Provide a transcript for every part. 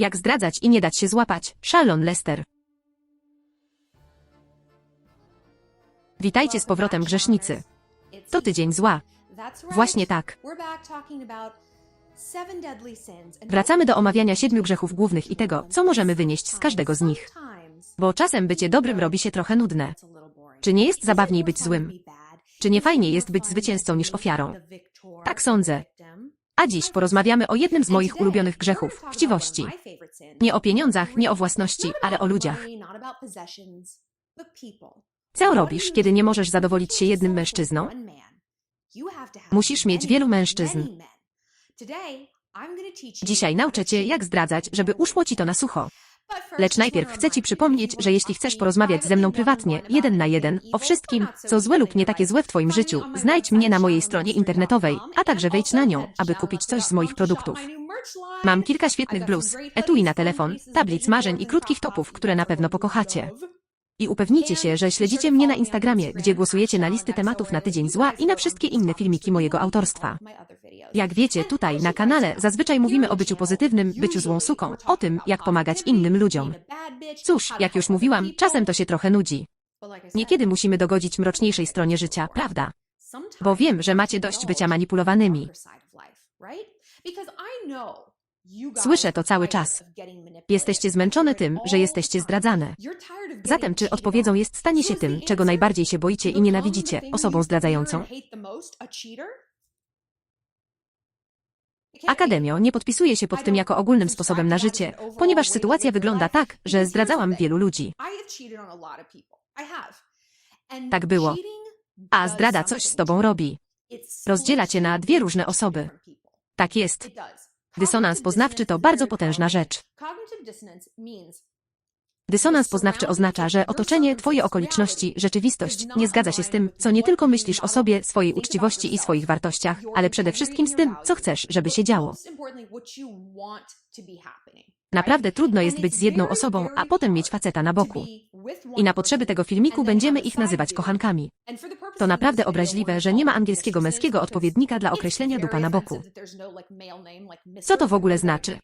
Jak zdradzać i nie dać się złapać. Shalon Lester. Witajcie z powrotem grzesznicy. To tydzień zła. Właśnie tak. Wracamy do omawiania siedmiu grzechów głównych i tego, co możemy wynieść z każdego z nich. Bo czasem bycie dobrym robi się trochę nudne. Czy nie jest zabawniej być złym? Czy nie fajniej jest być zwycięzcą niż ofiarą? Tak sądzę. A dziś porozmawiamy o jednym z moich ulubionych grzechów chciwości. Nie o pieniądzach, nie o własności, ale o ludziach. Co robisz, kiedy nie możesz zadowolić się jednym mężczyzną? Musisz mieć wielu mężczyzn. Dzisiaj nauczę cię, jak zdradzać, żeby uszło ci to na sucho. Lecz najpierw chcę ci przypomnieć, że jeśli chcesz porozmawiać ze mną prywatnie, jeden na jeden, o wszystkim, co złe lub nie takie złe w twoim życiu, znajdź mnie na mojej stronie internetowej, a także wejdź na nią, aby kupić coś z moich produktów. Mam kilka świetnych bluz, etui na telefon, tablic marzeń i krótkich topów, które na pewno pokochacie. I upewnijcie się, że śledzicie mnie na Instagramie, gdzie głosujecie na listy tematów na tydzień zła i na wszystkie inne filmiki mojego autorstwa. Jak wiecie, tutaj na kanale zazwyczaj mówimy o byciu pozytywnym, byciu złą suką, o tym, jak pomagać innym ludziom. Cóż, jak już mówiłam, czasem to się trochę nudzi. Niekiedy musimy dogodzić mroczniejszej stronie życia, prawda? Bo wiem, że macie dość bycia manipulowanymi. Słyszę to cały czas. Jesteście zmęczone tym, że jesteście zdradzane. Zatem czy odpowiedzią jest stanie się tym, czego najbardziej się boicie i nienawidzicie, osobą zdradzającą? Akademio nie podpisuje się pod tym jako ogólnym sposobem na życie, ponieważ sytuacja wygląda tak, że zdradzałam wielu ludzi. Tak było. A zdrada coś z tobą robi. Rozdziela cię na dwie różne osoby. Tak jest. Dysonans poznawczy to bardzo potężna rzecz. Dysonans poznawczy oznacza, że otoczenie, twoje okoliczności, rzeczywistość nie zgadza się z tym, co nie tylko myślisz o sobie, swojej uczciwości i swoich wartościach, ale przede wszystkim z tym, co chcesz, żeby się działo. Naprawdę trudno jest być z jedną osobą, a potem mieć faceta na boku. I na potrzeby tego filmiku będziemy ich nazywać kochankami. To naprawdę obraźliwe, że nie ma angielskiego męskiego odpowiednika dla określenia dupa na boku. Co to w ogóle znaczy?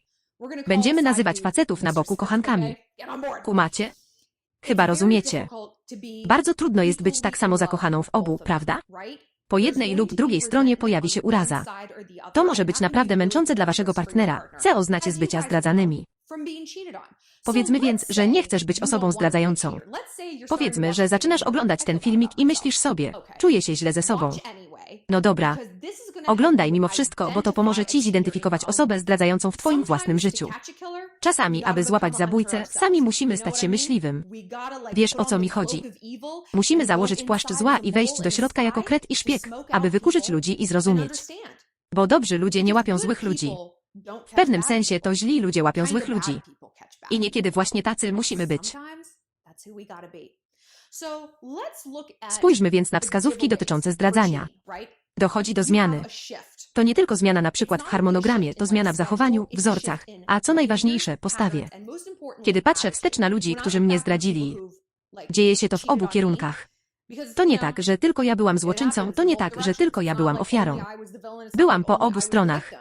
Będziemy nazywać facetów na boku kochankami. Kumacie? Chyba rozumiecie. Bardzo trudno jest być tak samo zakochaną w obu, prawda? Po jednej lub drugiej stronie pojawi się uraza. To może być naprawdę męczące dla waszego partnera. Co oznacie z bycia zdradzanymi? Powiedzmy więc, że nie chcesz być osobą zdradzającą. Powiedzmy, że zaczynasz oglądać ten filmik i myślisz sobie, czuję się źle ze sobą. No dobra. Oglądaj mimo wszystko, bo to pomoże ci zidentyfikować osobę zdradzającą w twoim własnym życiu. Czasami, aby złapać zabójcę, sami musimy stać się myśliwym. Wiesz o co mi chodzi. Musimy założyć płaszcz zła i wejść do środka jako kret i szpieg, aby wykurzyć ludzi i zrozumieć. Bo dobrzy ludzie nie łapią złych ludzi. W pewnym sensie to źli ludzie łapią złych ludzi. I niekiedy właśnie tacy musimy być. Spójrzmy więc na wskazówki dotyczące zdradzania. Dochodzi do zmiany. To nie tylko zmiana na przykład w harmonogramie, to zmiana w zachowaniu, wzorcach, a co najważniejsze, postawie. Kiedy patrzę wstecz na ludzi, którzy mnie zdradzili, dzieje się to w obu kierunkach. To nie tak, że tylko ja byłam złoczyńcą, to nie tak, że tylko ja byłam ofiarą. Byłam po obu stronach.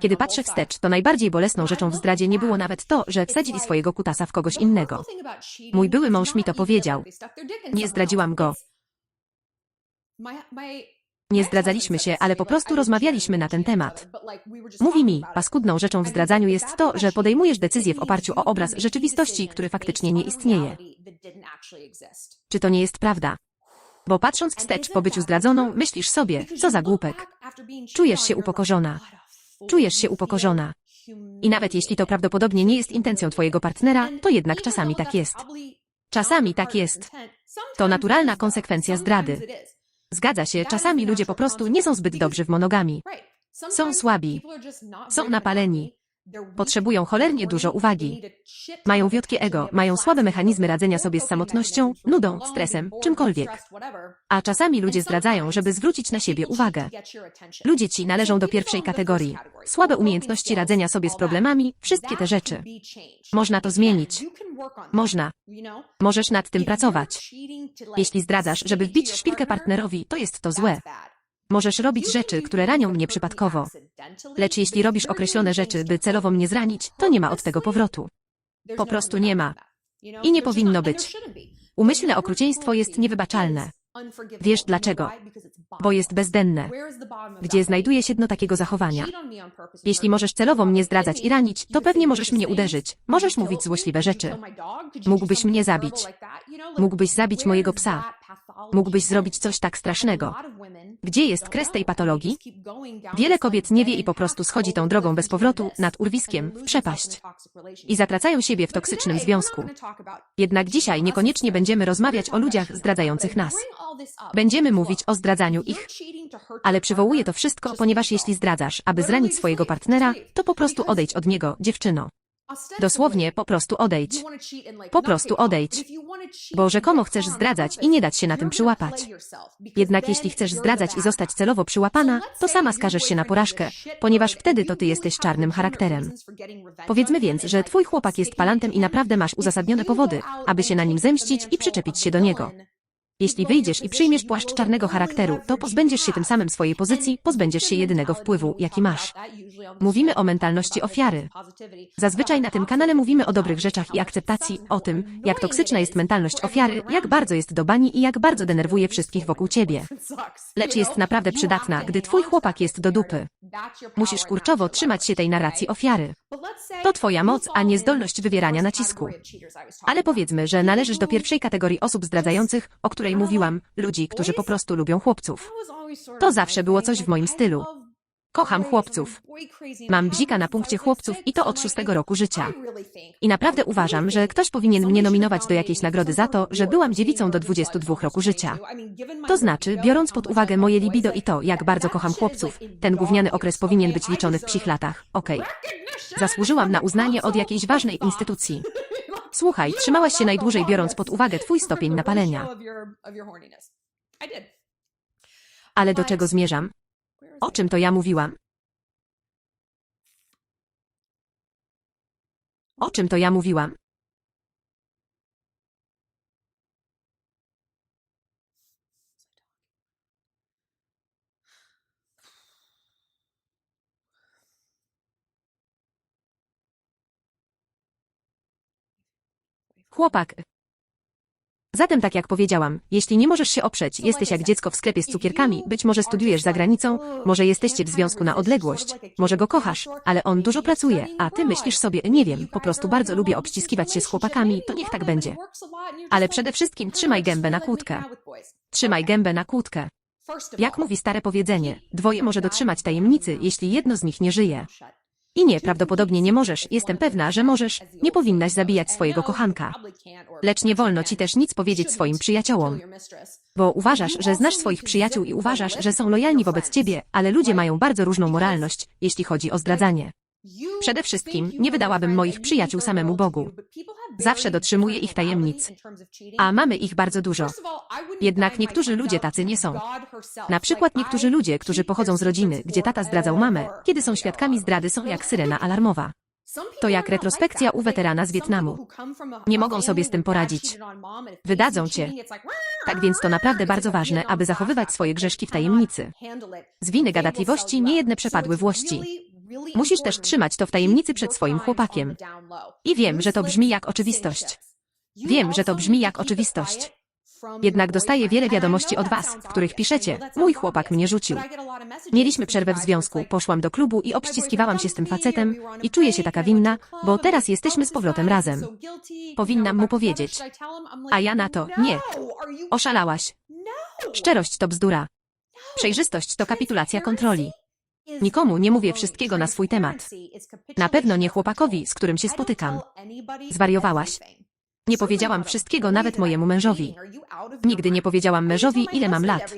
Kiedy patrzę wstecz, to najbardziej bolesną rzeczą w zdradzie nie było nawet to, że wsadzili swojego kutasa w kogoś innego. Mój były mąż mi to powiedział. Nie zdradziłam go. Nie zdradzaliśmy się, ale po prostu rozmawialiśmy na ten temat. Mówi mi, paskudną rzeczą w zdradzaniu jest to, że podejmujesz decyzję w oparciu o obraz rzeczywistości, który faktycznie nie istnieje. Czy to nie jest prawda? Bo patrząc wstecz po byciu zdradzoną, myślisz sobie, co za głupek. Czujesz się upokorzona. Czujesz się upokorzona. I nawet jeśli to prawdopodobnie nie jest intencją twojego partnera, to jednak czasami tak jest. Czasami tak jest. To naturalna konsekwencja zdrady. Zgadza się, czasami ludzie po prostu nie są zbyt dobrzy w monogami. Są słabi. Są napaleni. Potrzebują cholernie dużo uwagi. Mają wiotkie ego, mają słabe mechanizmy radzenia sobie z samotnością, nudą, stresem, czymkolwiek. A czasami ludzie zdradzają, żeby zwrócić na siebie uwagę. Ludzie ci należą do pierwszej kategorii. Słabe umiejętności radzenia sobie z problemami, wszystkie te rzeczy. Można to zmienić. Można. Możesz nad tym pracować. Jeśli zdradzasz, żeby wbić szpilkę partnerowi, to jest to złe. Możesz robić rzeczy, które ranią mnie przypadkowo. Lecz jeśli robisz określone rzeczy, by celowo mnie zranić, to nie ma od tego powrotu. Po prostu nie ma. I nie powinno być. Umyślne okrucieństwo jest niewybaczalne. Wiesz dlaczego? Bo jest bezdenne. Gdzie znajduje się dno takiego zachowania? Jeśli możesz celowo mnie zdradzać i ranić, to pewnie możesz mnie uderzyć. Możesz mówić złośliwe rzeczy. Mógłbyś mnie zabić. Mógłbyś zabić mojego psa. Mógłbyś zrobić coś tak strasznego. Gdzie jest kres tej patologii? Wiele kobiet nie wie i po prostu schodzi tą drogą bez powrotu, nad urwiskiem, w przepaść. I zatracają siebie w toksycznym związku. Jednak dzisiaj niekoniecznie będziemy rozmawiać o ludziach zdradzających nas. Będziemy mówić o zdradzaniu ich. Ale przywołuję to wszystko, ponieważ jeśli zdradzasz, aby zranić swojego partnera, to po prostu odejdź od niego, dziewczyno. Dosłownie, po prostu odejdź. Po prostu odejdź. Bo rzekomo chcesz zdradzać i nie dać się na tym przyłapać. Jednak jeśli chcesz zdradzać i zostać celowo przyłapana, to sama skażesz się na porażkę, ponieważ wtedy to ty jesteś czarnym charakterem. Powiedzmy więc, że twój chłopak jest palantem i naprawdę masz uzasadnione powody, aby się na nim zemścić i przyczepić się do niego. Jeśli wyjdziesz i przyjmiesz płaszcz czarnego charakteru, to pozbędziesz się tym samym swojej pozycji, pozbędziesz się jedynego wpływu, jaki masz. Mówimy o mentalności ofiary. Zazwyczaj na tym kanale mówimy o dobrych rzeczach i akceptacji, o tym, jak toksyczna jest mentalność ofiary, jak bardzo jest do bani i jak bardzo denerwuje wszystkich wokół ciebie. Lecz jest naprawdę przydatna, gdy twój chłopak jest do dupy. Musisz kurczowo trzymać się tej narracji ofiary. To twoja moc, a nie zdolność wywierania nacisku. Ale powiedzmy, że należysz do pierwszej kategorii osób zdradzających, o której mówiłam, ludzi, którzy po prostu lubią chłopców. To zawsze było coś w moim stylu. Kocham chłopców. Mam bzika na punkcie chłopców i to od szóstego roku życia. I naprawdę uważam, że ktoś powinien mnie nominować do jakiejś nagrody za to, że byłam dziewicą do 22 roku życia. To znaczy, biorąc pod uwagę moje libido i to, jak bardzo kocham chłopców, ten gówniany okres powinien być liczony w psich latach. Okej. Zasłużyłam na uznanie od jakiejś ważnej instytucji. Słuchaj, trzymałaś się najdłużej biorąc pod uwagę twój stopień napalenia. Ale do czego zmierzam? O czym to ja mówiłam? O czym to ja mówiłam? Chłopak. Zatem tak jak powiedziałam, jeśli nie możesz się oprzeć, jesteś jak dziecko w sklepie z cukierkami, być może studiujesz za granicą, może jesteście w związku na odległość, może go kochasz, ale on dużo pracuje, a ty myślisz sobie, nie wiem, po prostu bardzo lubię obściskiwać się z chłopakami, to niech tak będzie. Ale przede wszystkim trzymaj gębę na kłódkę. Trzymaj gębę na kłódkę. Jak mówi stare powiedzenie, dwoje może dotrzymać tajemnicy, jeśli jedno z nich nie żyje. I nie, prawdopodobnie nie możesz, jestem pewna, że możesz, nie powinnaś zabijać swojego kochanka. Lecz nie wolno ci też nic powiedzieć swoim przyjaciołom. Bo uważasz, że znasz swoich przyjaciół i uważasz, że są lojalni wobec ciebie, ale ludzie mają bardzo różną moralność, jeśli chodzi o zdradzanie. Przede wszystkim nie wydałabym moich przyjaciół samemu Bogu. Zawsze dotrzymuję ich tajemnic. A mamy ich bardzo dużo. Jednak niektórzy ludzie tacy nie są. Na przykład niektórzy ludzie, którzy pochodzą z rodziny, gdzie tata zdradzał mamę, kiedy są świadkami zdrady są jak syrena alarmowa. To jak retrospekcja u weterana z Wietnamu. Nie mogą sobie z tym poradzić. Wydadzą cię. Tak więc to naprawdę bardzo ważne, aby zachowywać swoje grzeszki w tajemnicy. Z winy gadatliwości niejedne przepadły włości. Musisz też trzymać to w tajemnicy przed swoim chłopakiem. I wiem, że to brzmi jak oczywistość. Wiem, że to brzmi jak oczywistość. Jednak dostaję wiele wiadomości od was, w których piszecie, mój chłopak mnie rzucił. Mieliśmy przerwę w związku, poszłam do klubu i obściskiwałam się z tym facetem i czuję się taka winna, bo teraz jesteśmy z powrotem razem. Powinnam mu powiedzieć. A ja na to, nie. Oszalałaś. Szczerość to bzdura. Przejrzystość to kapitulacja kontroli. Nikomu nie mówię wszystkiego na swój temat. Na pewno nie chłopakowi, z którym się spotykam. Zwariowałaś. Nie powiedziałam wszystkiego nawet mojemu mężowi. Nigdy nie powiedziałam mężowi, ile mam lat.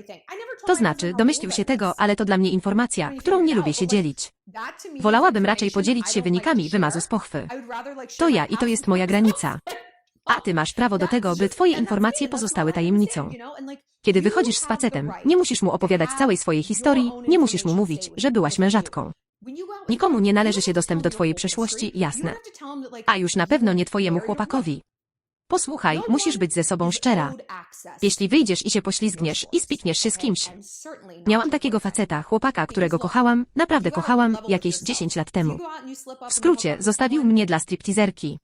To znaczy, domyślił się tego, ale to dla mnie informacja, którą nie lubię się dzielić. Wolałabym raczej podzielić się wynikami wymazu z pochwy. To ja i to jest moja granica. A ty masz prawo do tego, by twoje informacje pozostały tajemnicą. Kiedy wychodzisz z facetem, nie musisz mu opowiadać całej swojej historii, nie musisz mu mówić, że byłaś mężatką. Nikomu nie należy się dostęp do twojej przeszłości, jasne. A już na pewno nie twojemu chłopakowi. Posłuchaj, musisz być ze sobą szczera. Jeśli wyjdziesz i się poślizgniesz i spikniesz się z kimś. Miałam takiego faceta, chłopaka, którego kochałam, naprawdę kochałam, jakieś 10 lat temu. W skrócie, zostawił mnie dla stripteaserki.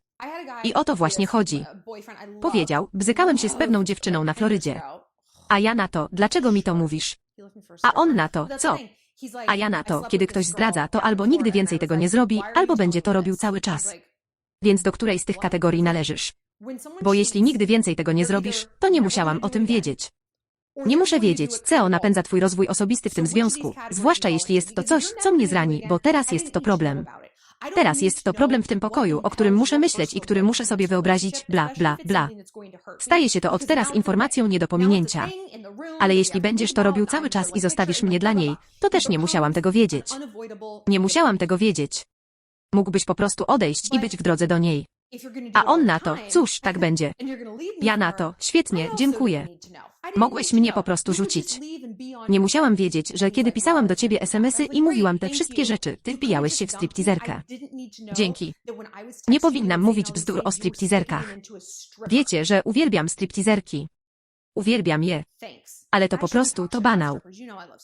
I o to właśnie chodzi. Powiedział, bzykałem się z pewną dziewczyną na Florydzie. A ja na to, dlaczego mi to mówisz? A on na to, co? A ja na to, kiedy ktoś zdradza, to albo nigdy więcej tego nie zrobi, albo będzie to robił cały czas. Więc do której z tych kategorii należysz? Bo jeśli nigdy więcej tego nie zrobisz, to nie musiałam o tym wiedzieć. Nie muszę wiedzieć, co napędza twój rozwój osobisty w tym związku, zwłaszcza jeśli jest to coś, co mnie zrani, bo teraz jest to problem. Teraz jest to problem w tym pokoju, o którym muszę myśleć i który muszę sobie wyobrazić, bla, bla, bla. Staje się to od teraz informacją nie do pominięcia. Ale jeśli będziesz to robił cały czas i zostawisz mnie dla niej, to też nie musiałam tego wiedzieć. Nie musiałam tego wiedzieć. Mógłbyś po prostu odejść i być w drodze do niej. A on na to, cóż, tak będzie. Ja na to, świetnie, dziękuję. Mogłeś mnie po prostu rzucić. Nie musiałam wiedzieć, że kiedy pisałam do ciebie SMS-y i mówiłam te wszystkie rzeczy, ty wbijałeś się w stripteaserkę. Dzięki. Nie powinnam mówić bzdur o stripteaserkach. Wiecie, że uwielbiam stripteaserki. Uwielbiam je. Ale to po prostu to banał.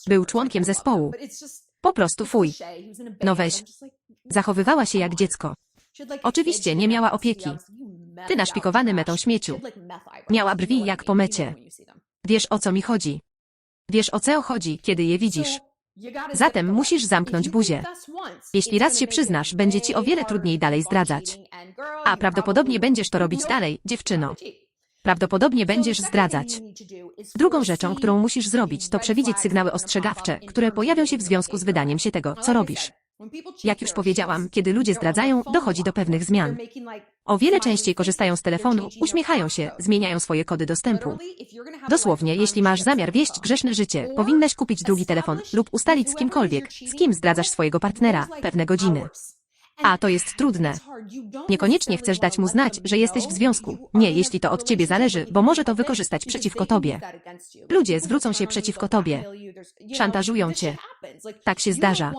Był członkiem zespołu. Po prostu fuj. No weź. Zachowywała się jak dziecko. Oczywiście nie miała opieki. Ty naszpikowany metą śmieciu. Miała brwi jak po mecie. Wiesz o co mi chodzi. Wiesz o co chodzi, kiedy je widzisz. Zatem musisz zamknąć buzię. Jeśli raz się przyznasz, będzie ci o wiele trudniej dalej zdradzać. A prawdopodobnie będziesz to robić dalej, dziewczyno. Prawdopodobnie będziesz zdradzać. Drugą rzeczą, którą musisz zrobić, to przewidzieć sygnały ostrzegawcze, które pojawią się w związku z wydaniem się tego, co robisz. Jak już powiedziałam, kiedy ludzie zdradzają, dochodzi do pewnych zmian. O wiele częściej korzystają z telefonu, uśmiechają się, zmieniają swoje kody dostępu. Dosłownie, jeśli masz zamiar wieść grzeszne życie, powinnaś kupić drugi telefon lub ustalić z kimkolwiek, z kim zdradzasz swojego partnera, pewne godziny. A to jest trudne. Niekoniecznie chcesz dać mu znać, że jesteś w związku. Nie, jeśli to od ciebie zależy, bo może to wykorzystać przeciwko tobie. Ludzie zwrócą się przeciwko tobie. Szantażują cię. Tak się zdarza.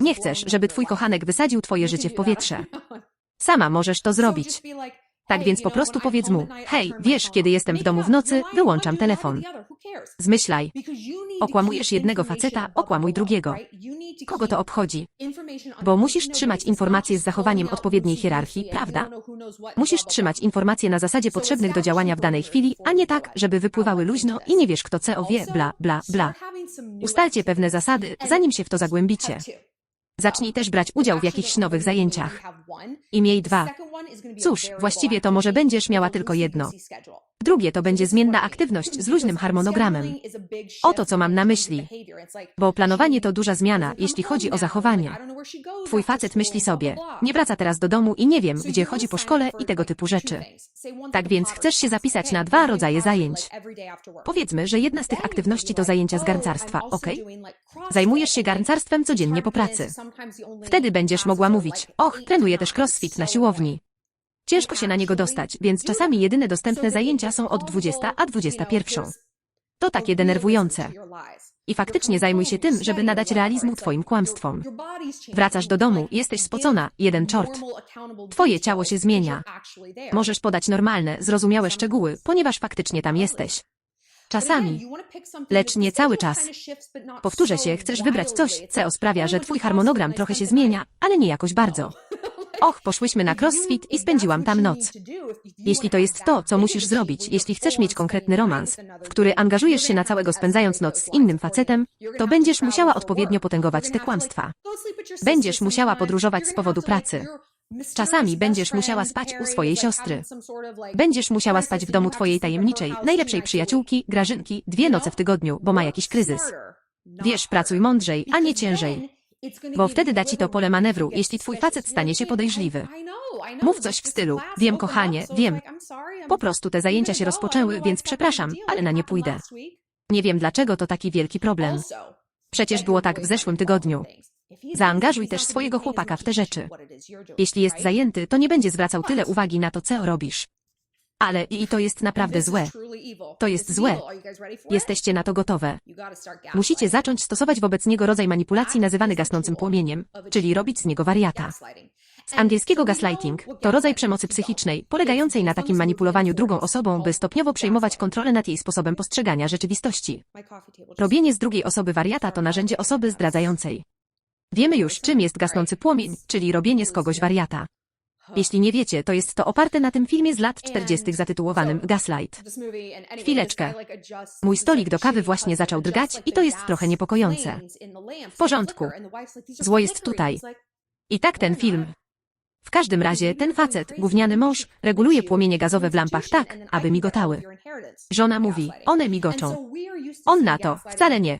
Nie chcesz, żeby twój kochanek wysadził twoje życie w powietrze. Sama możesz to zrobić. Tak więc po prostu powiedz mu, hej, wiesz, kiedy jestem w domu w nocy, wyłączam telefon. Zmyślaj. Okłamujesz jednego faceta, okłamuj drugiego. Kogo to obchodzi? Bo musisz trzymać informacje z zachowaniem odpowiedniej hierarchii, prawda? Musisz trzymać informacje na zasadzie potrzebnych do działania w danej chwili, a nie tak, żeby wypływały luźno i nie wiesz kto co wie, bla, bla, bla. Ustalcie pewne zasady, zanim się w to zagłębicie. Zacznij też brać udział w jakichś nowych zajęciach. I miej dwa. Cóż, właściwie to może będziesz miała tylko jedno. Drugie to będzie zmienna aktywność z luźnym harmonogramem. Oto co mam na myśli. Bo planowanie to duża zmiana, jeśli chodzi o zachowanie. Twój facet myśli sobie, nie wraca teraz do domu i nie wiem, gdzie chodzi po szkole i tego typu rzeczy. Tak więc chcesz się zapisać na dwa rodzaje zajęć. Powiedzmy, że jedna z tych aktywności to zajęcia z garncarstwa, ok? Zajmujesz się garncarstwem codziennie po pracy. Wtedy będziesz mogła mówić, och, trenuję też crossfit na siłowni. Ciężko się na niego dostać, więc czasami jedyne dostępne zajęcia są od 20 a 21. To takie denerwujące. I faktycznie zajmuj się tym, żeby nadać realizmu twoim kłamstwom. Wracasz do domu, jesteś spocona, jeden czort. Twoje ciało się zmienia. Możesz podać normalne, zrozumiałe szczegóły, ponieważ faktycznie tam jesteś. Czasami, lecz nie cały czas. Powtórzę się, chcesz wybrać coś, co sprawia, że twój harmonogram trochę się zmienia, ale nie jakoś bardzo. Och, poszłyśmy na crossfit i spędziłam tam noc. Jeśli to jest to, co musisz zrobić, jeśli chcesz mieć konkretny romans, w który angażujesz się na całego spędzając noc z innym facetem, to będziesz musiała odpowiednio potęgować te kłamstwa. Będziesz musiała podróżować z powodu pracy. Czasami będziesz musiała spać u swojej siostry. Będziesz musiała spać w domu twojej tajemniczej, najlepszej przyjaciółki, Grażynki, dwie noce w tygodniu, bo ma jakiś kryzys. Wiesz, pracuj mądrzej, a nie ciężej. Bo wtedy da ci to pole manewru, jeśli twój facet stanie się podejrzliwy. Mów coś w stylu, wiem kochanie, wiem. Po prostu te zajęcia się rozpoczęły, więc przepraszam, ale na nie pójdę. Nie wiem dlaczego to taki wielki problem. Przecież było tak w zeszłym tygodniu. Zaangażuj też swojego chłopaka w te rzeczy. Jeśli jest zajęty, to nie będzie zwracał tyle uwagi na to, co robisz. Ale i to jest naprawdę złe. To jest złe. Jesteście na to gotowe. Musicie zacząć stosować wobec niego rodzaj manipulacji nazywany gasnącym płomieniem, czyli robić z niego wariata. Z angielskiego gaslighting to rodzaj przemocy psychicznej, polegającej na takim manipulowaniu drugą osobą, by stopniowo przejmować kontrolę nad jej sposobem postrzegania rzeczywistości. Robienie z drugiej osoby wariata to narzędzie osoby zdradzającej. Wiemy już, czym jest gasnący płomień, czyli robienie z kogoś wariata. Jeśli nie wiecie, to jest to oparte na tym filmie z lat 40. zatytułowanym Gaslight. Chwileczkę. Mój stolik do kawy właśnie zaczął drgać i to jest trochę niepokojące. W porządku. Zło jest tutaj. I tak ten film. W każdym razie ten facet, gówniany mąż, reguluje płomienie gazowe w lampach tak, aby migotały. Żona mówi, one migoczą. On na to, wcale nie.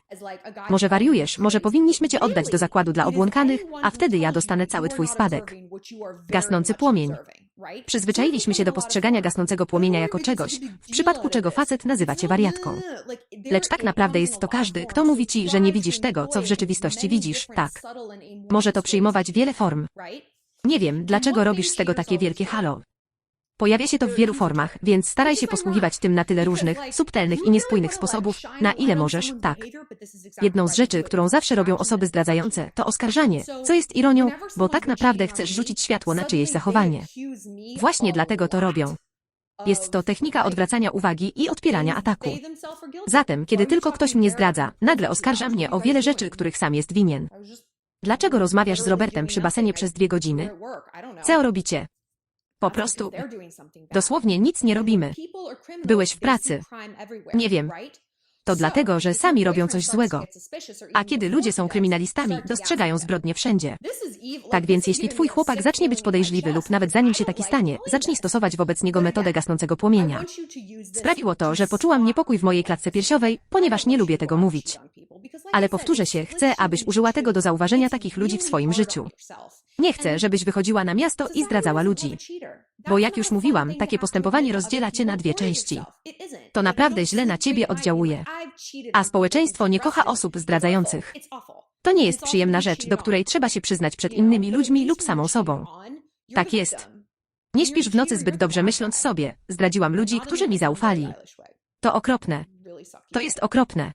Może wariujesz, może powinniśmy cię oddać do zakładu dla obłąkanych, a wtedy ja dostanę cały twój spadek. Gasnący płomień. Przyzwyczailiśmy się do postrzegania gasnącego płomienia jako czegoś, w przypadku czego facet nazywa cię wariatką. Lecz tak naprawdę jest to każdy, kto mówi ci, że nie widzisz tego, co w rzeczywistości widzisz, tak. Może to przyjmować wiele form. Nie wiem, dlaczego robisz z tego takie wielkie halo. Pojawia się to w wielu formach, więc staraj się posługiwać tym na tyle różnych, subtelnych i niespójnych sposobów, na ile możesz, tak. Jedną z rzeczy, którą zawsze robią osoby zdradzające, to oskarżanie, co jest ironią, bo tak naprawdę chcesz rzucić światło na czyjeś zachowanie. Właśnie dlatego to robią. Jest to technika odwracania uwagi i odpierania ataku. Zatem, kiedy tylko ktoś mnie zdradza, nagle oskarża mnie o wiele rzeczy, których sam jest winien. Dlaczego rozmawiasz z Robertem przy basenie przez dwie godziny? Co robicie? Po prostu, dosłownie nic nie robimy. Byłeś w pracy. Nie wiem. To dlatego, że sami robią coś złego. A kiedy ludzie są kryminalistami, dostrzegają zbrodnie wszędzie. Tak więc jeśli twój chłopak zacznie być podejrzliwy lub nawet zanim się taki stanie, zacznij stosować wobec niego metodę gasnącego płomienia. Sprawiło to, że poczułam niepokój w mojej klatce piersiowej, ponieważ nie lubię tego mówić. Ale powtórzę się, chcę, abyś użyła tego do zauważenia takich ludzi w swoim życiu. Nie chcę, żebyś wychodziła na miasto i zdradzała ludzi. Bo jak już mówiłam, takie postępowanie rozdziela cię na dwie części. To naprawdę źle na ciebie oddziałuje. A społeczeństwo nie kocha osób zdradzających. To nie jest przyjemna rzecz, do której trzeba się przyznać przed innymi ludźmi lub samą sobą. Tak jest. Nie śpisz w nocy zbyt dobrze myśląc sobie, zdradziłam ludzi, którzy mi zaufali. To okropne. To jest okropne.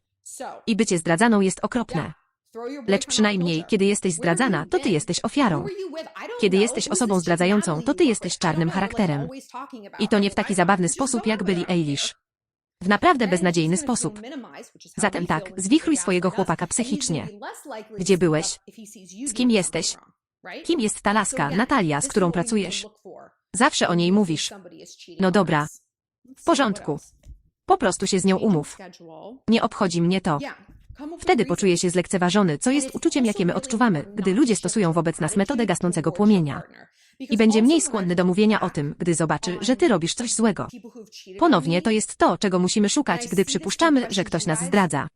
I bycie zdradzaną jest okropne. Lecz przynajmniej, kiedy jesteś zdradzana, to ty jesteś ofiarą. Kiedy jesteś osobą zdradzającą, to ty jesteś czarnym charakterem. I to nie w taki zabawny sposób, jak byli Eilish. W naprawdę beznadziejny sposób. Zatem tak, zwichruj swojego chłopaka psychicznie. Gdzie byłeś? Z kim jesteś? Kim jest ta laska, Natalia, z którą pracujesz? Zawsze o niej mówisz. No dobra. W porządku. Po prostu się z nią umów. Nie obchodzi mnie to. Wtedy poczuję się zlekceważony, co jest uczuciem, jakie my odczuwamy, gdy ludzie stosują wobec nas metodę gasnącego płomienia. I będzie mniej skłonny do mówienia o tym, gdy zobaczy, że ty robisz coś złego. Ponownie to jest to, czego musimy szukać, gdy przypuszczamy, że ktoś nas zdradza.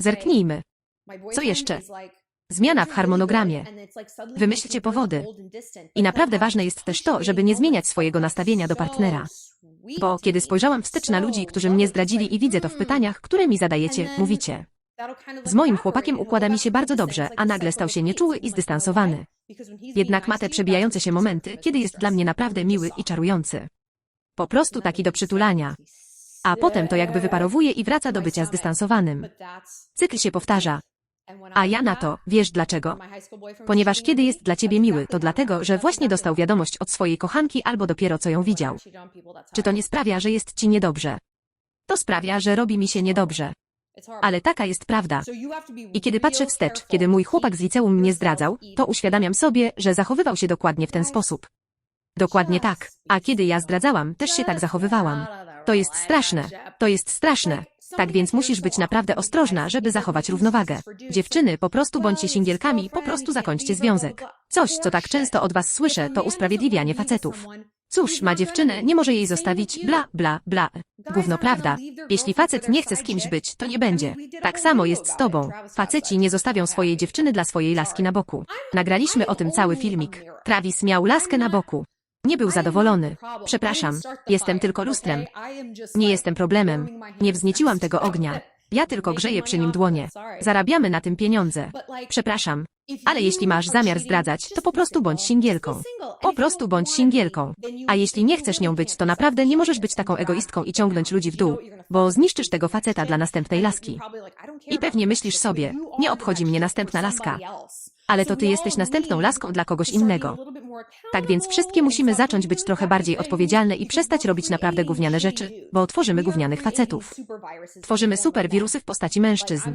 Zerknijmy. Co jeszcze? Zmiana w harmonogramie. Wymyślcie powody. I naprawdę ważne jest też to, żeby nie zmieniać swojego nastawienia do partnera. Bo kiedy spojrzałam wstecz na ludzi, którzy mnie zdradzili i widzę to w pytaniach, które mi zadajecie, mówicie. Z moim chłopakiem układa mi się bardzo dobrze, a nagle stał się nieczuły i zdystansowany. Jednak ma te przebijające się momenty, kiedy jest dla mnie naprawdę miły i czarujący. Po prostu taki do przytulania. A potem to jakby wyparowuje i wraca do bycia zdystansowanym. Cykl się powtarza. A ja na to, wiesz dlaczego? Ponieważ kiedy jest dla ciebie miły, to dlatego, że właśnie dostał wiadomość od swojej kochanki albo dopiero co ją widział. Czy to nie sprawia, że jest ci niedobrze? To sprawia, że robi mi się niedobrze. Ale taka jest prawda. I kiedy patrzę wstecz, kiedy mój chłopak z liceum mnie zdradzał, to uświadamiam sobie, że zachowywał się dokładnie w ten sposób. Dokładnie tak. A kiedy ja zdradzałam, też się tak zachowywałam. To jest straszne. To jest straszne. Tak więc musisz być naprawdę ostrożna, żeby zachować równowagę. Dziewczyny, po prostu bądźcie singielkami, po prostu zakończcie związek. Coś, co tak często od was słyszę, to usprawiedliwianie facetów. Cóż, ma dziewczynę, nie może jej zostawić, bla, bla, bla. Gówno prawda. Jeśli facet nie chce z kimś być, to nie będzie. Tak samo jest z tobą. Faceci nie zostawią swojej dziewczyny dla swojej laski na boku. Nagraliśmy o tym cały filmik. Travis miał laskę na boku. Nie był zadowolony. Przepraszam, jestem tylko lustrem. Nie jestem problemem. Nie wznieciłam tego ognia. Ja tylko grzeję przy nim dłonie. Zarabiamy na tym pieniądze. Przepraszam. Ale jeśli masz zamiar zdradzać, to po prostu bądź singielką. Po prostu bądź singielką. A jeśli nie chcesz nią być, to naprawdę nie możesz być taką egoistką i ciągnąć ludzi w dół, bo zniszczysz tego faceta dla następnej laski. I pewnie myślisz sobie, nie obchodzi mnie następna laska. Ale to ty jesteś następną laską dla kogoś innego. Tak więc wszystkie musimy zacząć być trochę bardziej odpowiedzialne i przestać robić naprawdę gówniane rzeczy, bo tworzymy gównianych facetów. Tworzymy super wirusy w postaci mężczyzn.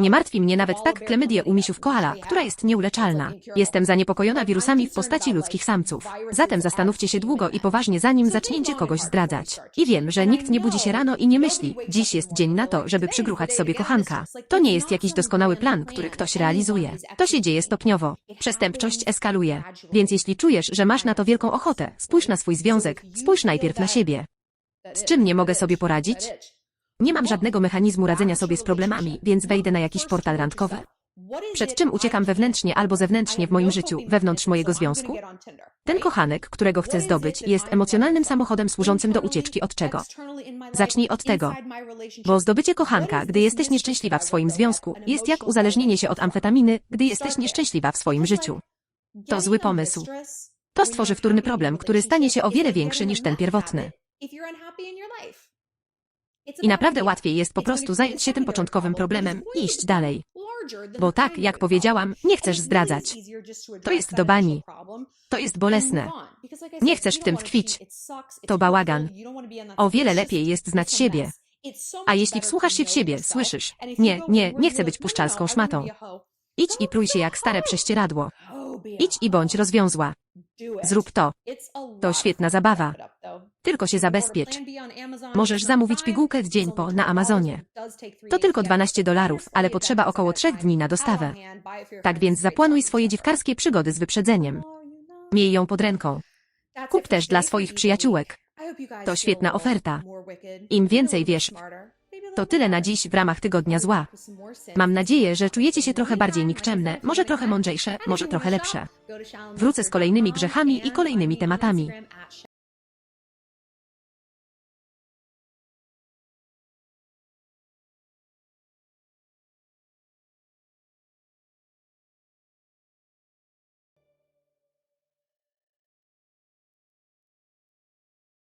Nie martwi mnie nawet tak klemydię u misiów koala, która jest nieuleczalna. Jestem zaniepokojona wirusami w postaci ludzkich samców. Zatem zastanówcie się długo i poważnie zanim zaczniecie kogoś zdradzać. I wiem, że nikt nie budzi się rano i nie myśli, dziś jest dzień na to, żeby przygruchać sobie kochanka. To nie jest jakiś doskonały plan, który ktoś realizuje. To się dzieje stopniowo. Przestępczość eskaluje. Więc jeśli czujesz, że masz na to wielką ochotę, spójrz na swój związek, spójrz najpierw na siebie. Z czym nie mogę sobie poradzić? Nie mam żadnego mechanizmu radzenia sobie z problemami, więc wejdę na jakiś portal randkowy. Przed czym uciekam wewnętrznie albo zewnętrznie w moim życiu, wewnątrz mojego związku? Ten kochanek, którego chcę zdobyć, jest emocjonalnym samochodem służącym do ucieczki od czego? Zacznij od tego. Bo zdobycie kochanka, gdy jesteś nieszczęśliwa w swoim związku, jest jak uzależnienie się od amfetaminy, gdy jesteś nieszczęśliwa w swoim życiu. To zły pomysł. To stworzy wtórny problem, który stanie się o wiele większy niż ten pierwotny. I naprawdę łatwiej jest po prostu zająć się tym początkowym problemem i iść dalej. Bo tak, jak powiedziałam, nie chcesz zdradzać. To jest do bani. To jest bolesne. Nie chcesz w tym tkwić. To bałagan. O wiele lepiej jest znać siebie. A jeśli wsłuchasz się w siebie, słyszysz, nie, nie, nie chcę być puszczalską szmatą. Idź i prój się jak stare prześcieradło. Idź i bądź rozwiązła. Zrób to. To świetna zabawa. Tylko się zabezpiecz. Możesz zamówić pigułkę dzień po na Amazonie. To tylko 12 dolarów, ale potrzeba około 3 dni na dostawę. Tak więc zaplanuj swoje dziwkarskie przygody z wyprzedzeniem. Miej ją pod ręką. Kup też dla swoich przyjaciółek. To świetna oferta. Im więcej wiesz, to tyle na dziś w ramach tygodnia zła. Mam nadzieję, że czujecie się trochę bardziej nikczemne, może trochę mądrzejsze, może trochę lepsze. Wrócę z kolejnymi grzechami i kolejnymi tematami.